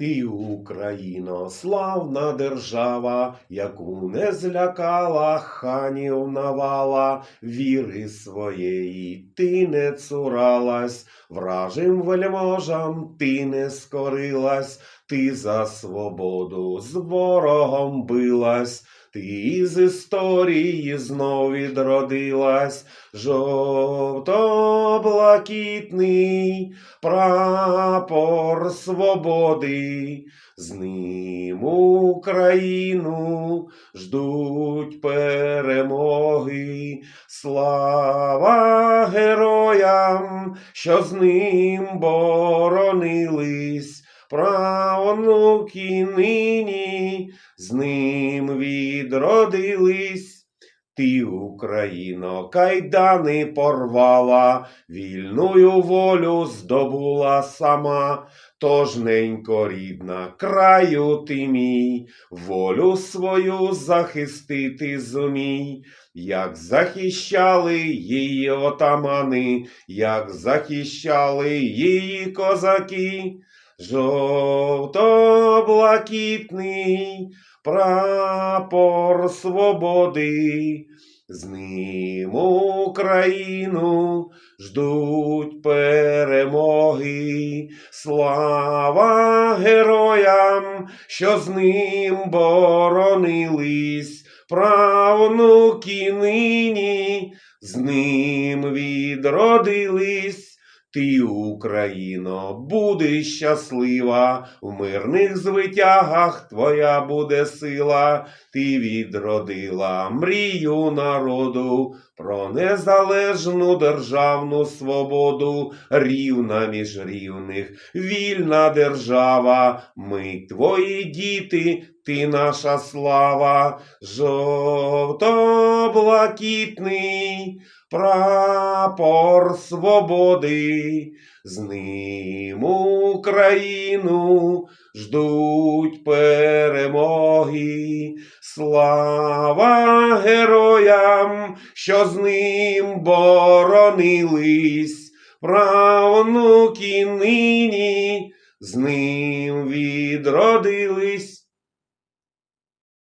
Ти, Україно, славна держава, яку не злякала ханів навала, віри своєї ти не цуралась, вражим вельможам ти не скорилась, ти за свободу з ворогом билась, ти із історії знов відродилась, жовто-блакитний прапор свободи, з ним Україну ждуть перемоги. Слава героям, що з ним боронились, правнуки нині з ним відродились. Ти, Україно, кайдани порвала, вільную волю здобула сама, тож, ненько рідна, краю ти мій, волю свою захистити зумій, як захищали її отамани, як захищали її козаки, жовто-блакитний прапор свободи, з ним Україну ждуть перемоги. Слава героям, що з ним боронились, правнуки нині з ним відродились. Ти, Україно, будеш щаслива, в мирних звитягах твоя буде сила, ти відродила мрію народу про незалежну державну свободу, рівна між рівних, вільна держава, ми твої діти, ти наша слава, жовто-блакитний прапор свободи, з ним Україну ждуть перемоги. Слава героям, що з ним боронились, правнуки нині з ним відродились.